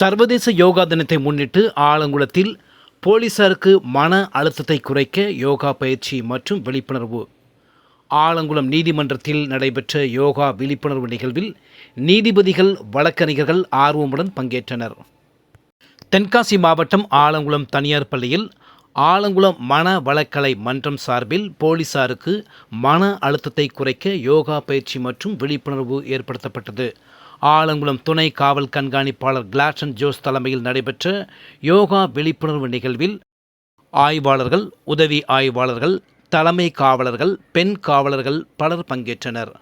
சர்வதேச யோகா தினத்தை முன்னிட்டு ஆலங்குளத்தில் போலீசாருக்கு மன அழுத்தத்தை குறைக்க யோகா பயிற்சி மற்றும் விழிப்புணர்வு. ஆலங்குளம் நீதிமன்றத்தில் நடைபெற்ற யோகா விழிப்புணர்வு நிகழ்வில் நீதிபதிகள் வழக்கறிஞர்கள் ஆர்வமுடன் பங்கேற்றனர். தென்காசி மாவட்டம் ஆலங்குளம் தனியார் பள்ளியில் ஆலங்குளம் மன வளக்கலை மன்றம் சார்பில் போலீசாருக்கு மன அழுத்தத்தை குறைக்க யோகா பயிற்சி மற்றும் விழிப்புணர்வு ஏற்படுத்தப்பட்டது. ஆலங்குளம் துணை காவல் கண்காணிப்பாளர் கிளாட்சன் ஜோஸ் தலைமையில் நடைபெற்ற யோகா விழிப்புணர்வு நிகழ்வில் ஆய்வாளர்கள் உதவி ஆய்வாளர்கள் தலைமை காவலர்கள் பெண் காவலர்கள் பலர் பங்கேற்றனர்.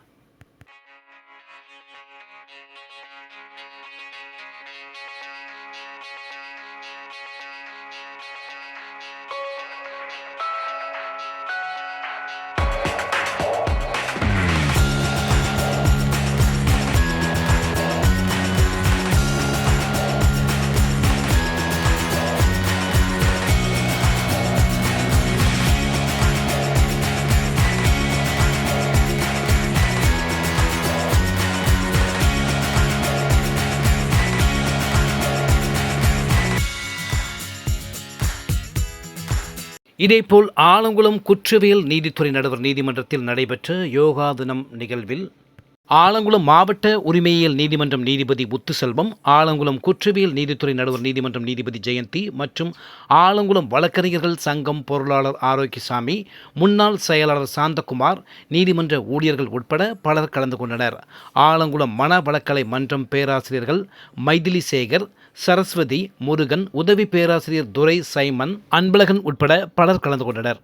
இதேபோல் ஆலங்குளம் குற்றவியல் நீதித்துறை நடுவர் நீதிமன்றத்தில் நடைபெற்ற யோகா தினம் நிகழ்வில் ஆலங்குளம் மாவட்ட உரிமையியல் நீதிமன்றம் நீதிபதி முத்துசெல்வம் ஆலங்குளம் குற்றவியல் நீதித்துறை நடுவர் நீதிமன்றம் நீதிபதி ஜெயந்தி மற்றும் ஆலங்குளம் வழக்கறிஞர்கள் சங்கம் பொருளாளர் ஆரோக்கியசாமி முன்னாள் செயலாளர் சாந்தகுமார் நீதிமன்ற ஊழியர்கள் உட்பட பலர் கலந்து கொண்டனர். ஆலங்குளம் மன வழக்கலை மன்றம் பேராசிரியர்கள் மைதிலி சேகர் சரஸ்வதி முருகன் உதவி பேராசிரியர் துரை சைமன் அன்பழகன் உட்பட பலர் கலந்து கொண்டனர்.